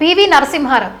PV Narasimha Rao.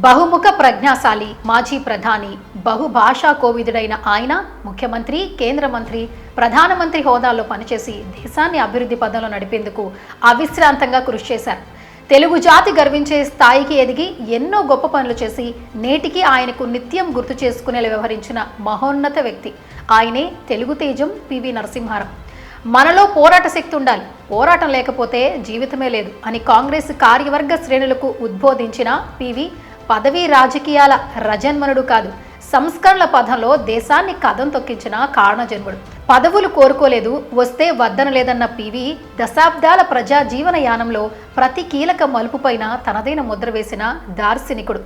బహుముఖ ప్రజ్ఞాశాలి మాజీ ప్రధాని బహుభాషా కోవిదుడైన ఆయన ముఖ్యమంత్రి కేంద్ర మంత్రి ప్రధానమంత్రి హోదాల్లో పనిచేసి దేశాన్ని అభివృద్ధి పదంలో నడిపేందుకు అవిశ్రాంతంగా కృషి చేశారు. తెలుగు జాతి గర్వించే స్థాయికి ఎదిగి ఎన్నో గొప్ప పనులు చేసి నేటికి ఆయనకు నిత్యం గుర్తు చేసుకునేలా వ్యవహరించిన మహోన్నత వ్యక్తి. ఆయనే తెలుగు తేజం పివి నరసింహారావు. మనలో పోరాట శక్తి ఉండాలి. పోరాటం లేకపోతే జీవితమే లేదు అని కాంగ్రెస్ కార్యవర్గ శ్రేణులకు ఉద్బోధించిన పివి పదవీ రాజకీయాల రజన్మనుడు కాదు. సంస్కరణల పదంలో దేశాన్ని కథం తొక్కించిన కారణజన్ముడు. పదవులు కోరుకోలేదు వస్తే వద్దనలేదన్న పివి దశాబ్దాల ప్రజా జీవన యానంలో ప్రతి కీలక మలుపుపైన తనదైన ముద్ర వేసిన దార్శనికుడు.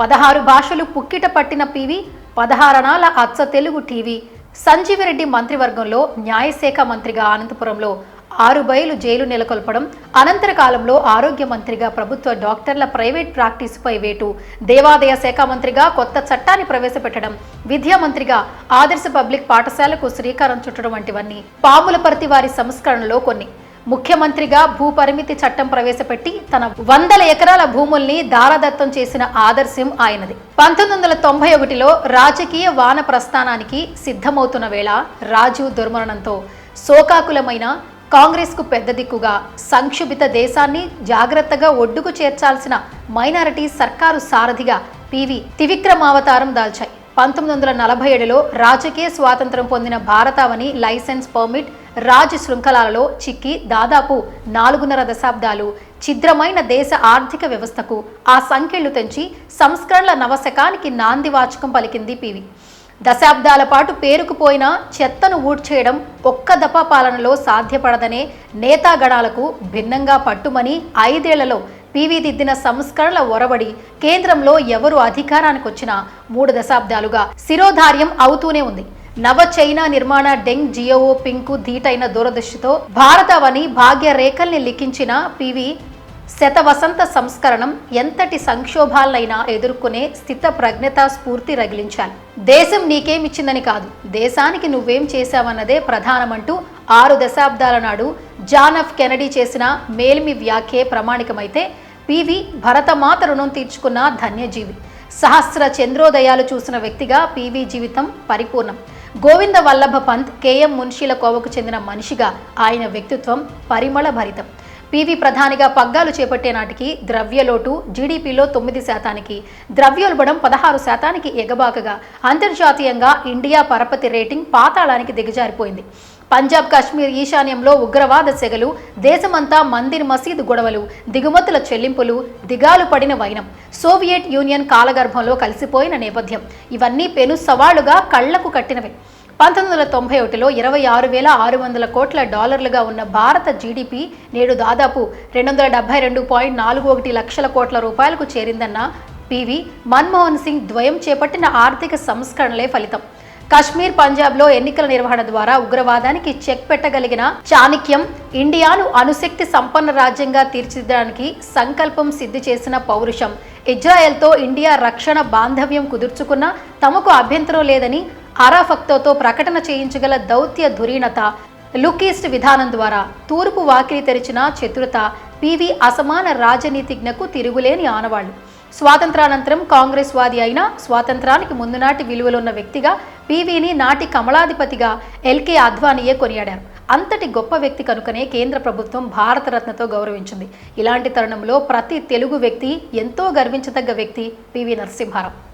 పదహారు భాషలు పుక్కిట పట్టిన పివి పదహారణాల అచ్చ తెలుగు టీవీ సంజీవిరెడ్డి మంత్రివర్గంలో న్యాయశాఖ మంత్రిగా అనంతపురంలో ఆరు బయలు జైలు నెలకొల్పడం అనంతర కాలంలో ఆరోగ్య మంత్రిగా ప్రభుత్వ డాక్టర్ల ప్రైవేట్ ప్రాక్టీసుపై వేటు దేవాదాయ శాఖ మంత్రిగా కొత్త చట్టాన్ని ప్రవేశపెట్టడం విద్యా మంత్రిగా ఆదర్శ పబ్లిక్ పాఠశాలకు శ్రీకారం చుట్టడం వంటివన్నీ పాములపర్తి వారి సంస్కరణలో కొన్ని. ముఖ్యమంత్రిగా భూ పరిమితి చట్టం ప్రవేశపెట్టి తన వందల ఎకరాల భూముల్ని దారదత్తం చేసిన ఆదర్శం ఆయనది. పంతొమ్మిది వందల తొంభై ఒకటిలో రాజకీయ వాన ప్రస్థానానికి సిద్ధమవుతున్న వేళ రాజు దుర్మరణంతో శోకాకులమైన కాంగ్రెస్కు పెద్ద దిక్కుగా సంక్షుభిత దేశాన్ని జాగ్రత్తగా ఒడ్డుకు చేర్చాల్సిన మైనారిటీ సర్కారు సారథిగా పివి త్రివిక్రమావతారం దాల్చాయి. పంతొమ్మిది వందల నలభై ఏడులో రాజకీయ స్వాతంత్రం పొందిన భారతావని లైసెన్స్ పర్మిట్ రాజ శృంఖలాలలో చిక్కి దాదాపు నాలుగున్నర దశాబ్దాలు ఛిద్రమైన దేశ ఆర్థిక వ్యవస్థకు ఆ సంఖ్యలు తెంచి సంస్కరణల నవశకానికి నాంది వాచకం పలికింది పివి. దశాబ్దాల పాటు పేరుకుపోయిన చెత్తను ఊడ్చేయడం ఒక్క దఫా పాలనలో సాధ్యపడదనే నేతాగణాలకు భిన్నంగా పట్టుమని ఐదేళ్ళలో పీవీ దిద్దిన సంస్కరణల ఒరబడి కేంద్రంలో ఎవరు అధికారానికి వచ్చినా మూడు దశాబ్దాలుగా శిరోధార్యం అవుతూనే ఉంది. నవ చైనా నిర్మాణ డెంగ్ జియోవో పింకు ధీటైన దూరదృష్టితో భారతవని భాగ్య రేఖల్ని లిఖించిన పివి శతవసంత సంస్కరణం ఎంతటి సంక్షోభాలనైనా ఎదుర్కొనే స్థిత ప్రజ్ఞత స్ఫూర్తి రగిలించాలి. దేశం నీకేమిచ్చిందని కాదు. దేశానికి నువ్వేం చేశావన్నదే ప్రధానమంటూ ఆరు దశాబ్దాల నాడు జాన్ ఆఫ్ కెనడీ చేసిన మేల్మి వ్యాఖ్యే ప్రామాణికమైతే పివి భరతమాత రుణం తీర్చుకున్న ధన్యజీవి. సహస్ర చంద్రోదయాలు చూసిన వ్యక్తిగా పివి జీవితం పరిపూర్ణం. గోవింద వల్లభ పంత్ కేఎం మున్షీల కోవకు చెందిన మనిషిగా ఆయన వ్యక్తిత్వం పరిమళ భరితం. పివి ప్రధానిగా పగ్గాలు చేపట్టే నాటికి ద్రవ్యలోటు జీడీపీలో తొమ్మిది శాతానికి ద్రవ్యోల్బణం పదహారు శాతానికి ఎగబాకగా అంతర్జాతీయంగా ఇండియా పరపతి రేటింగ్ పాతాళానికి దిగజారిపోయింది. పంజాబ్ కాశ్మీర్ ఈశాన్యంలో ఉగ్రవాద సెగలు దేశమంతా మందిర్ మసీదు గొడవలు దిగుమతుల చెల్లింపులు దిగాలు పడిన వైనం. సోవియట్ యూనియన్ కాలగర్భంలో కలిసిపోయిన నేపథ్యం. ఇవన్నీ పెను సవాళ్ళుగా కళ్ళకు కట్టినవి. పంతొమ్మిది వందల తొంభై ఒకటిలో ఇరవై ఆరు వేల ఆరు వందల కోట్ల డాలర్లుగా ఉన్న భారత జీడిపి నేడు దాదాపు రెండు వందల డెబ్బై రెండు పాయింట్ నాలుగు ఒకటి లక్షల కోట్ల రూపాయలకు చేరిందన్న పివి మన్మోహన్ సింగ్ ద్వయం చేపట్టిన ఆర్థిక సంస్కరణలే ఫలితం. కశ్మీర్ పంజాబ్లో ఎన్నికల నిర్వహణ ద్వారా ఉగ్రవాదానికి చెక్ పెట్టగలిగిన చాణిక్యం ఇండియాను అణుశక్తి సంపన్న రాజ్యంగా తీర్చిదిద్దడానికి సంకల్పం సిద్ధి చేసిన పౌరుషం. ఇజ్రాయెల్తో ఇండియా రక్షణ బాంధవ్యం కుదుర్చుకున్న తమకు అభ్యంతరం లేదని అరాఫక్తోతో ప్రకటన చేయించగల దౌత్య ధురీణత లుకీస్ట్ విధానం ద్వారా తూర్పు వాకిలి తెరిచిన చతురత పివి అసమాన రాజనీతిజ్ఞకు తిరుగులేని ఆనవాళ్ళు. స్వాతంత్రానంతరం కాంగ్రెస్ వాది అయిన స్వాతంత్రానికి ముందునాటి విలువలున్న వ్యక్తిగా పివిని నాటి కమలాధిపతిగా ఎల్కే అద్వానీయే కొనియాడారు. అంతటి గొప్ప వ్యక్తి కనుకనే కేంద్ర ప్రభుత్వం భారతరత్నతో గౌరవించింది. ఇలాంటి తరుణంలో ప్రతి తెలుగు వ్యక్తి ఎంతో గర్వించదగ్గ వ్యక్తి పివి నరసింహారావు.